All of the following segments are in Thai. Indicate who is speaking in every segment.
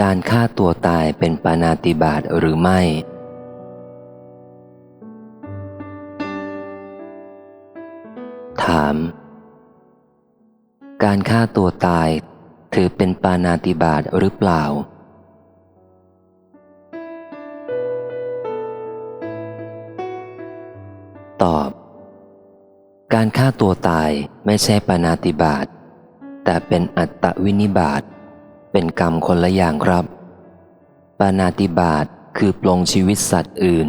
Speaker 1: การฆ่าตัวตายเป็นปานาติบาตหรือไม่ ถาม การฆ่าตัวตายถือเป็นปานาติบาตหรือเปล่า ตอบ การฆ่าตัวตายไม่ใช่ปานาติบาตแต่เป็นอัตตวินิบาต เป็นกรรมคนละอย่างครับ ปานาติบาตคือปลงชีวิตสัตว์อื่น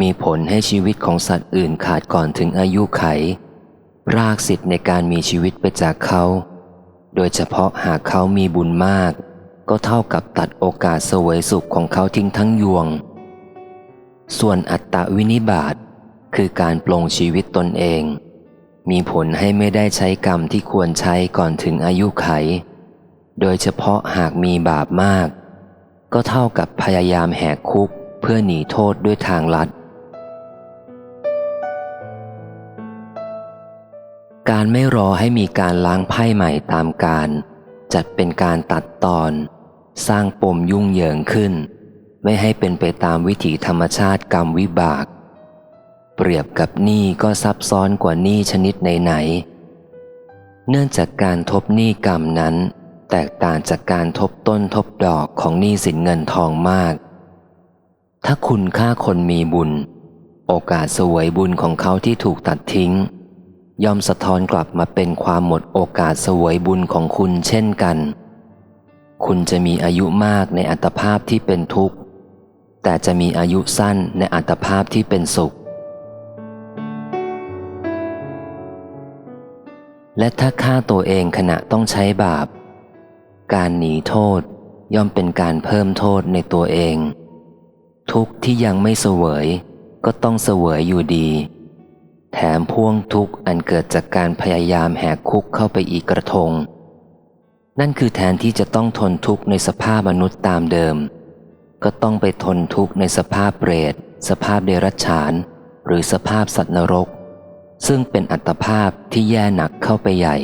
Speaker 1: มีผลให้ชีวิตของสัตว์อื่นขาดก่อนถึงอายุไข รากสิทธิ์ในการมีชีวิตไปจากเขา โดยเฉพาะหากเขามีบุญมาก ก็เท่ากับตัดโอกาสเสวยสุขของเขาทิ้งทั้งยวง ส่วนอัตตวินิบาตคือการปลงชีวิตตนเอง มีผลให้ไม่ได้ใช้กรรมที่ควรใช้ก่อนถึงอายุไข โดยเฉพาะหากมีบาปมาก ก็เท่ากับพยายามแหกคุกเพื่อหนีโทษด้วยทางลัด การไม่รอให้มีการล้างไพ่ใหม่ตามการ จัดเป็นการตัดตอน สร้างปมยุ่งเหยิงขึ้น ไม่ให้เป็นไปตามวิถีธรรมชาติกรรมวิบาก เปรียบกับหนี้ก็ซับซ้อนกว่าหนี้ชนิดไหนๆเนื่องจากการทบหนี้กรรมนั้น แตกต่างจากการทบต้นทบดอกของหนี้สินเงินทองมาก ถ้าคุณฆ่าคนมีบุญ โอกาสสวยบุญของเขาที่ถูกตัดทิ้ง ย่อมสะท้อนกลับมาเป็นความหมดโอกาสสวยบุญของคุณเช่นกัน คุณจะมีอายุมากในอัตภาพที่เป็นทุกข์ แต่จะมีอายุสั้นในอัตภาพที่เป็นสุข และถ้าฆ่าตัวเองขณะต้องใช้บาป การหนีโทษย่อมเป็นการเพิ่มโทษในตัวเอง ทุกข์ที่ยังไม่เสวยก็ต้องเสวยอยู่ดี แถมพ่วงทุกข์อันเกิดจากการพยายามแหกคุกเข้าไปอีกกระทง นั่นคือแทนที่จะต้องทนทุกข์ในสภาพมนุษย์ตามเดิม ก็ต้องไปทนทุกข์ในสภาพเปรต สภาพเดรัจฉาน หรือสภาพสัตว์นรก ซึ่งเป็นอัตภาพที่แย่หนักเข้าไปใหญ่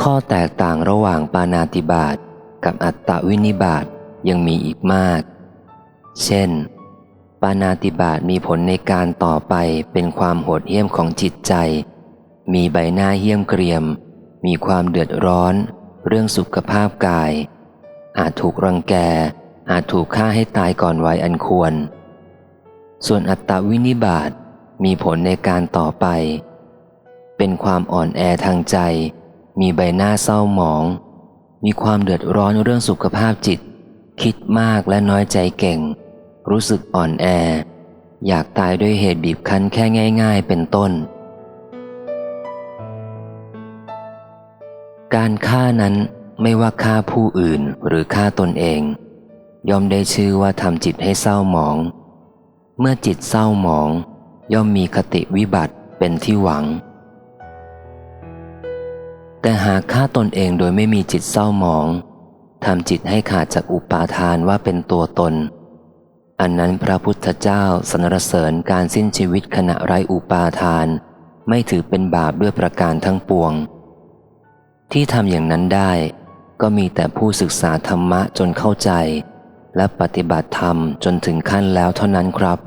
Speaker 1: ข้อแตกต่างระหว่างปานาติบาตกับอัตตวินิบาตยังมีอีกมาก เช่น ปานาติบาตมีผลในการต่อไปเป็นความโหดเหี้ยมของจิตใจ มีใบหน้าเหี้ยมเกรียม มีความเดือดร้อน เรื่องสุขภาพกาย อาจถูกรังแก อาจถูกฆ่าให้ตายก่อนวัยอันควร ส่วนอัตตวินิบาตมีผลในการต่อไป เป็นความอ่อนแอทางใจ มีใบหน้าเศร้าหมอง มีความเดือดร้อนเรื่องสุขภาพจิต คิดมากและน้อยใจเก่ง รู้สึกอ่อนแอ อยากตายด้วยเหตุบีบคั้นแค่ง่าย ๆ เป็นต้น การฆ่านั้นไม่ว่าฆ่าผู้อื่นหรือฆ่าตนเอง ย่อมได้ชื่อว่าทำจิตให้เศร้าหมอง เมื่อจิตเศร้าหมอง ย่อมมีคติวิบัติเป็นที่หวัง แต่หากฆ่าตนเองโดยไม่มีจิตเศร้าหมองทำจิตให้ขาดจากอุปาทานว่าเป็นตัวตน อันนั้นพระพุทธเจ้าสนรเสริญการสิ้นชีวิตขณะไร้อุปาทาน ไม่ถือเป็นบาปด้วยประการทั้งปวง ที่ทำอย่างนั้นได้ ก็มีแต่ผู้ศึกษาธรรมะจนเข้าใจ และปฏิบัติธรรมจนถึงขั้นแล้วเท่านั้นครับ